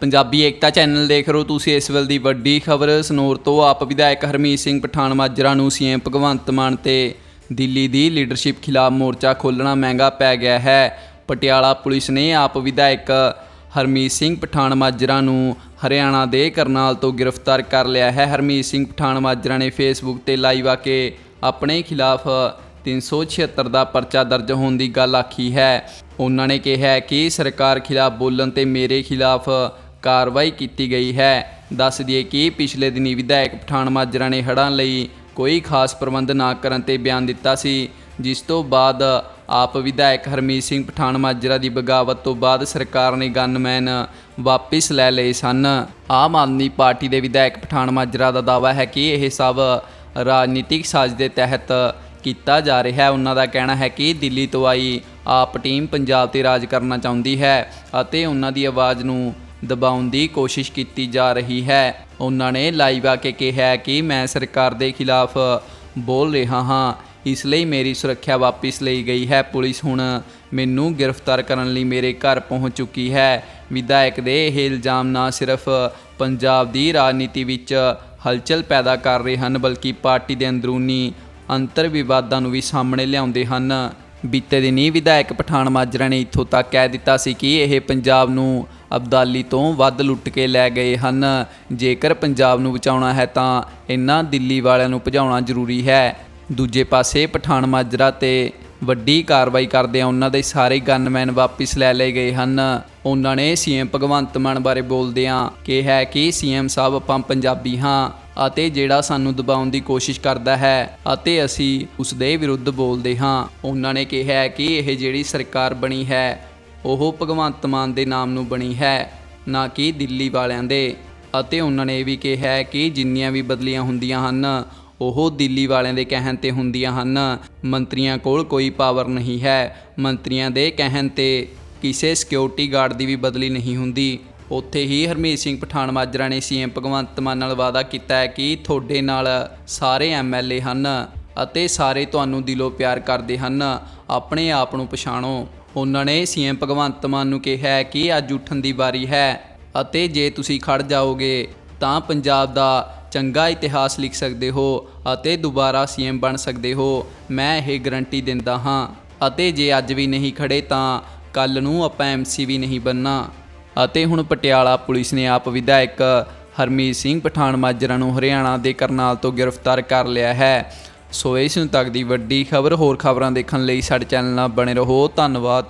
ਪੰਜਾਬੀ ਏਕਤਾ channel ਦੇਖ ਰਹੇ ਹੋ ਤੁਸੀਂ ਇਸ ਵੇਲੇ ਦੀ ਵੱਡੀ ਖਬਰ। ਸਨੌਰ ਤੋਂ ਆਪ ਵਿਧਾਇਕ ਹਰਮੀਤ ਸਿੰਘ ਪਠਾਨ ਮਾਜਰਾ ਨੂੰ ਸੀਐਮ ਭਗਵੰਤ ਮਾਨ ਤੇ ਦਿੱਲੀ ਦੀ ਲੀਡਰਸ਼ਿਪ ਖਿਲਾਫ ਮੋਰਚਾ ਖੋਲ੍ਹਣਾ ਮਹਿੰਗਾ ਪੈ ਗਿਆ ਹੈ। ਪਟਿਆਲਾ ਪੁਲਿਸ ਨੇ ਆਪ ਵਿਧਾਇਕ ਹਰਮੀਤ ਸਿੰਘ ਪਠਾਨ ਮਾਜਰਾ ਨੂੰ ਹਰਿਆਣਾ ਦੇ ਕਰਨਾਲ ਤੋਂ ਗ੍ਰਿਫਤਾਰ ਕਰ ਲਿਆ ਹੈ। ਹਰਮੀਤ ਸਿੰਘ ਪਠਾਨ ਮਾਜਰਾ ਨੇ ਫੇਸਬੁੱਕ ਤੇ ਲਾਈਵ ਆ ਕੇ ਆਪਣੇ ਖਿਲਾਫ 376 ਦਾ ਪਰਚਾ ਦਰਜ ਹੋਣ ਦੀ ਗੱਲ ਆਖੀ ਹੈ। ਉਹਨਾਂ ਨੇ ਕਿਹਾ ਕਿ ਸਰਕਾਰ ਖਿਲਾਫ ਬੋਲਣ ਤੇ ਮੇਰੇ ਖਿਲਾਫ ਕਾਰਵਾਈ ਕੀਤੀ ਗਈ ਹੈ। ਦੱਸ ਦਈਏ ਕਿ ਪਿਛਲੇ ਦਿਨੀ ਵਿਧਾਇਕ ਪਠਾਨ ਮਾਜਰਾ ਨੇ ਹੜ੍ਹਾਂ ਲਈ ਕੋਈ ਖਾਸ ਪ੍ਰਬੰਧ ਨਾ ਕਰਨ ਤੇ ਬਿਆਨ ਦਿੱਤਾ ਸੀ, ਜਿਸ ਤੋਂ ਬਾਅਦ ਆਪ ਵਿਧਾਇਕ ਹਰਮੀਤ ਸਿੰਘ ਪਠਾਨ ਮਾਜਰਾ ਦੀ ਬਗਾਵਤ ਤੋਂ ਬਾਅਦ ਸਰਕਾਰ ਨੇ ਗਨਮੈਨ ਵਾਪਿਸ ਲੈ ਲਏ ਸਨ। ਆਮ ਆਦਮੀ ਪਾਰਟੀ ਦੇ ਵਿਧਾਇਕ ਪਠਾਨ ਮਾਜਰਾ ਦਾ ਦਾਅਵਾ ਹੈ ਕਿ ਇਹ ਸਭ ਰਾਜਨੀਤਿਕ ਸਾਜ਼ ਦੇ ਤਹਿਤ ਕੀਤਾ ਜਾ ਰਿਹਾ ਹੈ। ਉਹਨਾਂ ਦਾ ਕਹਿਣਾ ਹੈ ਕਿ ਦਿੱਲੀ ਤੋਂ ਆਈ ਆਪ ਟੀਮ ਪੰਜਾਬ ਤੇ ਰਾਜ ਕਰਨਾ ਚਾਹੁੰਦੀ ਹੈ ਅਤੇ ਉਹਨਾਂ ਦੀ ਆਵਾਜ਼ ਨੂੰ ਦਬਾਉਣ ਦੀ ਕੋਸ਼ਿਸ਼ ਕੀਤੀ ਜਾ ਰਹੀ ਹੈ। ਉਹਨਾਂ ਨੇ ਲਾਈਵ ਆ ਕੇ ਕਿਹਾ ਕਿ ਮੈਂ ਸਰਕਾਰ ਦੇ ਖਿਲਾਫ ਬੋਲ ਰਿਹਾ ਹਾਂ। ਇਸ ਲਈ ਮੇਰੀ ਸੁਰੱਖਿਆ ਵਾਪਿਸ ਲਈ ਗਈ ਹੈ। ਪੁਲਿਸ ਹੁਣ ਮੈਨੂੰ ਗ੍ਰਿਫਤਾਰ ਕਰਨ ਲਈ ਮੇਰੇ ਘਰ ਪਹੁੰਚ ਚੁੱਕੀ ਹੈ। ਵਿਧਾਇਕ ਦੇ ਇਹ ਇਲਜ਼ਾਮ ਨਾ ਸਿਰਫ ਪੰਜਾਬ ਦੀ ਰਾਜਨੀਤੀ ਵਿੱਚ ਹਲਚਲ ਪੈਦਾ ਕਰ ਰਹੇ ਹਨ, ਬਲਕਿ ਪਾਰਟੀ ਦੇ ਅੰਦਰੂਨੀ ਅੰਤਰ ਵਿਵਾਦਾਂ ਨੂੰ ਵੀ ਸਾਹਮਣੇ ਲਿਆਉਂਦੇ ਹਨ। ਬੀਤੇ ਦਿਨੀ ਵਿਧਾਇਕ ਪਠਾਨ ਮਾਜਰਾ ਨੇ ਇੱਥੋਂ ਤੱਕ ਕਹਿ ਦਿੱਤਾ ਸੀ ਕਿ ਇਹ ਪੰਜਾਬ ਨੂੰ ਅਬਦਾਲੀ ਤੋਂ ਵੱਧ ਲੁੱਟ ਕੇ ਲੈ ਗਏ ਹਨ। ਜੇਕਰ ਪੰਜਾਬ ਨੂੰ ਬਚਾਉਣਾ ਹੈ ਤਾਂ ਇਹਨਾਂ ਦਿੱਲੀ ਵਾਲਿਆਂ ਨੂੰ ਭਜਾਉਣਾ ਜ਼ਰੂਰੀ ਹੈ। ਦੂਜੇ ਪਾਸੇ ਪਠਾਨ ਮਾਜਰਾ ਤੇ ਵੱਡੀ ਕਾਰਵਾਈ ਕਰਦੇ ਆ ਉਹਨਾਂ ਦੇ ਸਾਰੇ ਗਨਮੈਨ ਵਾਪਿਸ ਲੈ ਲਏ ਗਏ ਹਨ। ਉਹਨਾਂ ਨੇ ਸੀਐਮ ਭਗਵੰਤ ਮਾਨ ਬਾਰੇ ਬੋਲਦਿਆਂ ਕਿਹਾ ਕਿ ਸੀਐਮ ਸਾਹਿਬ, ਆਪਾਂ ਪੰਜਾਬੀ ਹਾਂ ਅਤੇ ਜਿਹੜਾ ਸਾਨੂੰ ਦਬਾਉਣ ਦੀ ਕੋਸ਼ਿਸ਼ ਕਰਦਾ ਹੈ ਅਤੇ ਅਸੀਂ ਉਸ ਦੇ ਵਿਰੁੱਧ ਬੋਲਦੇ ਹਾਂ। ਉਹਨਾਂ ਨੇ ਕਿਹਾ ਕਿ ਇਹ ਜਿਹੜੀ ਸਰਕਾਰ ਬਣੀ ਹੈ ਉਹ ਭਗਵੰਤ ਮਾਨ ਦੇ ਨਾਮ ਨੂੰ ਬਣੀ ਹੈ, ਨਾ ਕਿ ਦਿੱਲੀ ਵਾਲਿਆਂ ਦੇ। ਅਤੇ ਉਹਨਾਂ ਨੇ ਇਹ ਵੀ ਕਿਹਾ ਹੈ ਕਿ ਜਿੰਨੀਆਂ ਵੀ ਬਦਲੀਆਂ ਹੁੰਦੀਆਂ ਹਨ, ਉਹ ਦਿੱਲੀ ਵਾਲਿਆਂ ਦੇ ਕਹਿਣ ਤੇ ਹੁੰਦੀਆਂ ਹਨ। ਮੰਤਰੀਆਂ ਕੋਲ ਕੋਈ ਪਾਵਰ ਨਹੀਂ ਹੈ। ਮੰਤਰੀਆਂ ਦੇ ਕਹਿਣ ਤੇ ਕਿਸੇ ਸਿਕਿਉਰਿਟੀ ਗਾਰਡ ਦੀ ਵੀ ਬਦਲੀ ਨਹੀਂ ਹੁੰਦੀ। ਉੱਥੇ ਹੀ ਹਰਮੀਤ ਸਿੰਘ ਪਠਾਨ ਮਾਜਰਾ ਨੇ ਸੀਐਮ ਭਗਵੰਤ ਮਾਨ ਨਾਲ ਵਾਅਦਾ ਕੀਤਾ ਹੈ ਕਿ ਤੁਹਾਡੇ ਨਾਲ ਸਾਰੇ ਐਮਐਲਏ ਹਨ ਅਤੇ ਸਾਰੇ ਤੁਹਾਨੂੰ ਦਿਲੋਂ ਪਿਆਰ ਕਰਦੇ ਹਨ। ਆਪਣੇ ਆਪ ਨੂੰ ਪਛਾਣੋ। ਉਹਨਾਂ ਨੇ ਸੀਐਮ ਭਗਵੰਤ ਮਾਨ ਨੂੰ ਕਿਹਾ ਹੈ ਕਿ ਅੱਜ ਉੱਠਣ ਦੀ ਵਾਰੀ ਹੈ ਅਤੇ ਜੇ ਤੁਸੀਂ ਖੜ ਜਾਓਗੇ ਤਾਂ ਪੰਜਾਬ ਦਾ ਚੰਗਾ ਇਤਿਹਾਸ ਲਿਖ ਸਕਦੇ ਹੋ ਅਤੇ ਦੁਬਾਰਾ ਸੀਐਮ ਬਣ ਸਕਦੇ ਹੋ। ਮੈਂ ਇਹ ਗਰੰਟੀ ਦਿੰਦਾ ਹਾਂ। ਅਤੇ ਜੇ ਅੱਜ ਵੀ ਨਹੀਂ ਖੜੇ ਤਾਂ ਕੱਲ ਨੂੰ ਆਪਾਂ ਐਮਸੀ ਵੀ ਨਹੀਂ ਬੰਨਾ ਅਤੇ ਹੁਣ ਪਟਿਆਲਾ ਪੁਲਿਸ ਨੇ ਆਪ ਵਿਧਾਇਕ ਹਰਮੀਤ ਸਿੰਘ ਪਠਾਨ ਮਾਜਰਾ ਨੂੰ ਹਰਿਆਣਾ ਦੇ ਕਰਨਾਲ ਤੋਂ ਗ੍ਰਿਫਤਾਰ ਕਰ ਲਿਆ ਹੈ। ਸੋ ਇਸ ਨੂੰ ਤੱਕ ਦੀ ਵੱਡੀ ਖਬਰ, ਹੋਰ ਖਬਰਾਂ ਦੇਖਣ ਲਈ ਸਾਡੇ ਚੈਨਲ ਨਾਲ ਬਣੇ ਰਹੋ। ਧੰਨਵਾਦ।